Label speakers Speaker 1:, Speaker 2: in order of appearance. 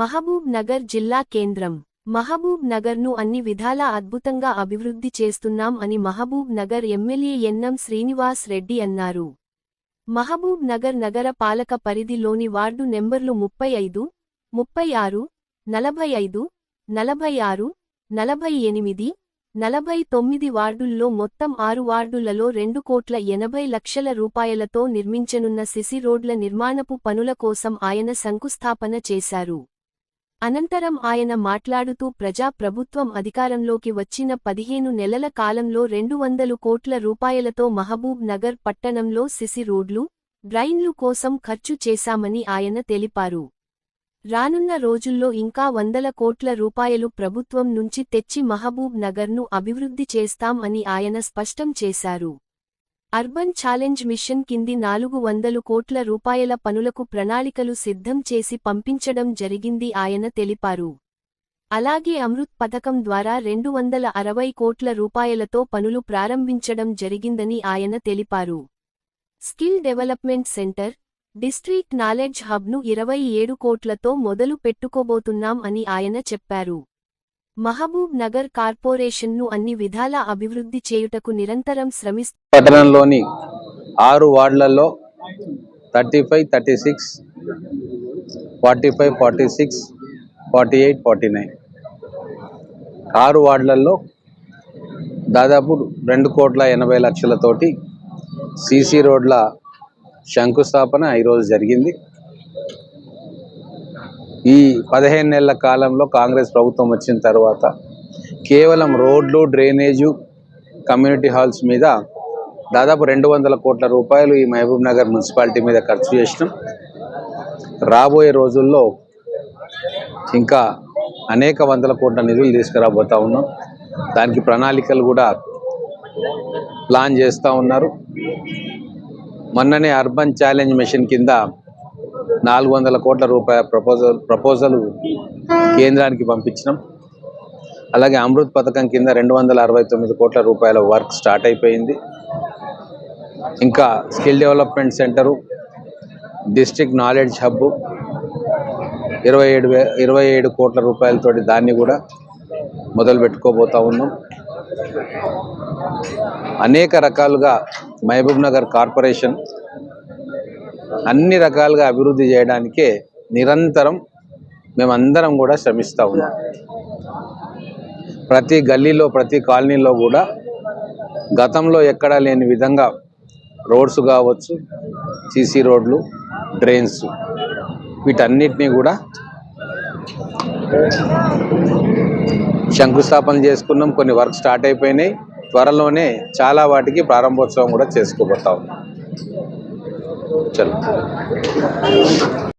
Speaker 1: మహబూబ్ నగర్ జిల్లా కేంద్రం. మహబూబ్ నగర్ను అన్ని విధాలా అద్భుతంగా అభివృద్ధి చేస్తున్నాం అని మహబూబ్ నగర్ ఎమ్మెల్యే ఎన్నం శ్రీనివాస్ రెడ్డి అన్నారు. మహబూబ్ నగర్ నగర పాలక పరిధిలోని వార్డు నెంబర్లు ముప్పై ఐదు ముప్పై ఆరు నలభై ఐదు నలభై ఆరు నలభై ఎనిమిది నలభై తొమ్మిది వార్డుల్లో మొత్తం ఆరు వార్డులలో రెండు కోట్ల ఎనభై లక్షల రూపాయలతో నిర్మించనున్న సిసి రోడ్ల నిర్మాణపు పనుల కోసం ఆయన శంకుస్థాపన చేశారు. అనంతరం ఆయన మాట్లాడుతూ ప్రజా ప్రభుత్వం అధికారంలోకి వచ్చిన పదిహేను నెలల కాలంలో రెండు వందలు కోట్ల రూపాయలతో మహబూబ్ నగర్ పట్టణంలో సిసి రోడ్లు డ్రైన్లు కోసం ఖర్చు చేశామని ఆయన తెలిపారు. రానున్న రోజుల్లో ఇంకా వందల కోట్ల రూపాయలు ప్రభుత్వం నుంచి తెచ్చి మహబూబ్ నగర్ను అభివృద్ధి చేస్తాం అని ఆయన స్పష్టం చేశారు. అర్బన్ ఛాలెంజ్ మిషన్ కింది నాలుగు వందలు కోట్ల రూపాయల పనులకు ప్రణాళికలు సిద్ధం చేసి పంపించడం జరిగింది ఆయన తెలిపారు. అలాగే అమృత్ పథకం ద్వారా రెండు వందల అరవై కోట్ల రూపాయలతో పనులు ప్రారంభించడం జరిగిందని ఆయన తెలిపారు. Skill development centre district knowledge హబ్ను ఇరవై ఏడు కోట్లతో మొదలు పెట్టుకోబోతున్నాం అని ఆయన చెప్పారు. మహబూబ్ నగర్ కార్పొరేషన్ను అన్ని విధాల అభివృద్ధి చేయుటకు నిరంతరం శ్రమిస్తూ
Speaker 2: పట్టణంలోని ఆరు వార్డులలో thirty five thirty six forty five forty six forty eight forty nine. ఆరు వార్డులలో దాదాపు రెండు కోట్ల ఎనభై లక్షలతోటి సీసీ రోడ్ల శంకుస్థాపన ఈరోజు జరిగింది. ఈ పదిహేను నెలల కాలంలో కాంగ్రెస్ ప్రభుత్వం వచ్చిన తర్వాత కేవలం రోడ్లు డ్రైనేజు కమ్యూనిటీ హాల్స్ మీద దాదాపు రెండు వందల కోట్ల రూపాయలు ఈ మహబూబ్ నగర్ మున్సిపాలిటీ మీద ఖర్చు చేసినాం. రాబోయే రోజుల్లో ఇంకా అనేక వందల కోట్ల నిధులు తీసుకురాబోతా ఉన్నాం. దానికి ప్రణాళికలు కూడా ప్లాన్ చేస్తూ ఉన్నారు. మొన్ననే అర్బన్ ఛాలెంజ్ మిషన్ కింద నాలుగు వందల కోట్ల రూపాయల ప్రపోజల్ ప్రపోజల్ కేంద్రానికి పంపించినాం. అలాగే అమృత్ పథకం కింద రెండు వందల అరవై తొమ్మిది కోట్ల రూపాయల వర్క్ స్టార్ట్ అయిపోయింది. ఇంకా skill development centre district knowledge hub ఇరవై ఏడు వే ఇరవై ఏడు కోట్ల రూపాయలతోటి దాన్ని కూడా మొదలు పెట్టుకోబోతా ఉన్నాం. అనేక రకాలుగా మహబూబ్ నగర్ కార్పొరేషన్ అన్ని రకాలుగా అభివృద్ధి చేయడానికే నిరంతరం మేమందరం కూడా శ్రమిస్తూ ఉన్నాం. ప్రతి గల్లీలో ప్రతి కాలనీలో కూడా గతంలో ఎక్కడా లేని విధంగా రోడ్స్ కావచ్చు సీసీ రోడ్లు డ్రైన్స్ వీటన్నిటినీ కూడా శంకుస్థాపన చేసుకున్నాం. కొన్ని వర్క్ స్టార్ట్ అయిపోయినాయి. త్వరలోనే చాలా వాటికి ప్రారంభోత్సవం కూడా చేసుకోబోతా ఉన్నాం. చలో